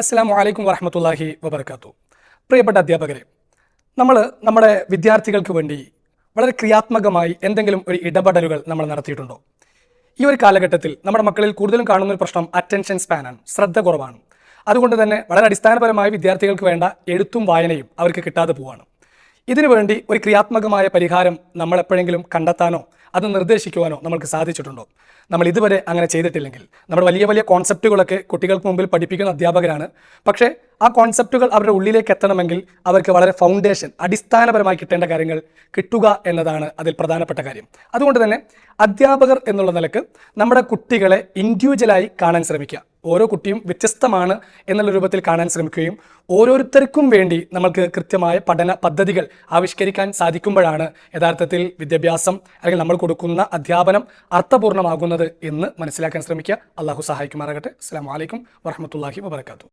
അസ്സാം വലൈക്കും വറഹമത്തല്ലാഹി വബർക്കാത്തു പ്രിയപ്പെട്ട അധ്യാപകരെ നമ്മൾ നമ്മുടെ വിദ്യാർത്ഥികൾക്ക് വേണ്ടി വളരെ ക്രിയാത്മകമായി എന്തെങ്കിലും ഒരു ഇടപെടലുകൾ നമ്മൾ നടത്തിയിട്ടുണ്ടോ? ഈ ഒരു കാലഘട്ടത്തിൽ നമ്മുടെ മക്കളിൽ കൂടുതലും കാണുന്ന ഒരു പ്രശ്നം അറ്റൻഷൻ സ്പാനാണ് ശ്രദ്ധ കുറവാണ്. അതുകൊണ്ട് തന്നെ വളരെ അടിസ്ഥാനപരമായി വിദ്യാർത്ഥികൾക്ക് വേണ്ട എഴുത്തും വായനയും അവർക്ക് കിട്ടാതെ പോവാണ്. ഇതിനുവേണ്ടി ഒരു ക്രിയാത്മകമായ പരിഹാരം നമ്മൾ എപ്പോഴെങ്കിലും കണ്ടെത്താനോ അത് നിർദ്ദേശിക്കുവാനോ നമ്മൾക്ക് സാധിച്ചിട്ടുണ്ടോ? നമ്മൾ ഇതുവരെ അങ്ങനെ ചെയ്തിട്ടില്ലെങ്കിൽ നമ്മുടെ വലിയ വലിയ കോൺസെപ്റ്റുകളൊക്കെ കുട്ടികൾക്ക് മുമ്പിൽ പഠിപ്പിക്കുന്ന അധ്യാപകരാണ്. പക്ഷേ ആ കോൺസെപ്റ്റുകൾ അവരുടെ ഉള്ളിലേക്ക് എത്തണമെങ്കിൽ അവർക്ക് വളരെ ഫൗണ്ടേഷൻ അടിസ്ഥാനപരമായി കിട്ടേണ്ട കാര്യങ്ങൾ കിട്ടുക എന്നതാണ് അതിൽ പ്രധാനപ്പെട്ട കാര്യം. അതുകൊണ്ട് തന്നെ അധ്യാപകർ എന്നുള്ള നിലയ്ക്ക് നമ്മുടെ കുട്ടികളെ ഇൻഡിവിജ്വലായി കാണാൻ ശ്രമിക്കുക. ഓരോ കുട്ടിയും വ്യത്യസ്തമാണ് എന്നുള്ള രൂപത്തിൽ കാണാൻ ശ്രമിക്കുകയും ഓരോരുത്തർക്കും വേണ്ടി നമ്മൾക്ക് കൃത്യമായ പഠന പദ്ധതികൾ ആവിഷ്കരിക്കാൻ സാധിക്കുമ്പോഴാണ് യഥാർത്ഥത്തിൽ വിദ്യാഭ്യാസം അല്ലെങ്കിൽ നമ്മൾ കൊടുക്കുന്ന അധ്യാപനം അർത്ഥപൂർണമാകുന്നത് എന്ന് മനസ്സിലാക്കാൻ ശ്രമിക്കുക. അള്ളാഹു സഹായിക്കുമാറാകട്ടെ. അസ്സാം വലൈക്കും വറഹമത്തല്ലാഹി വാബർക്കാത്തു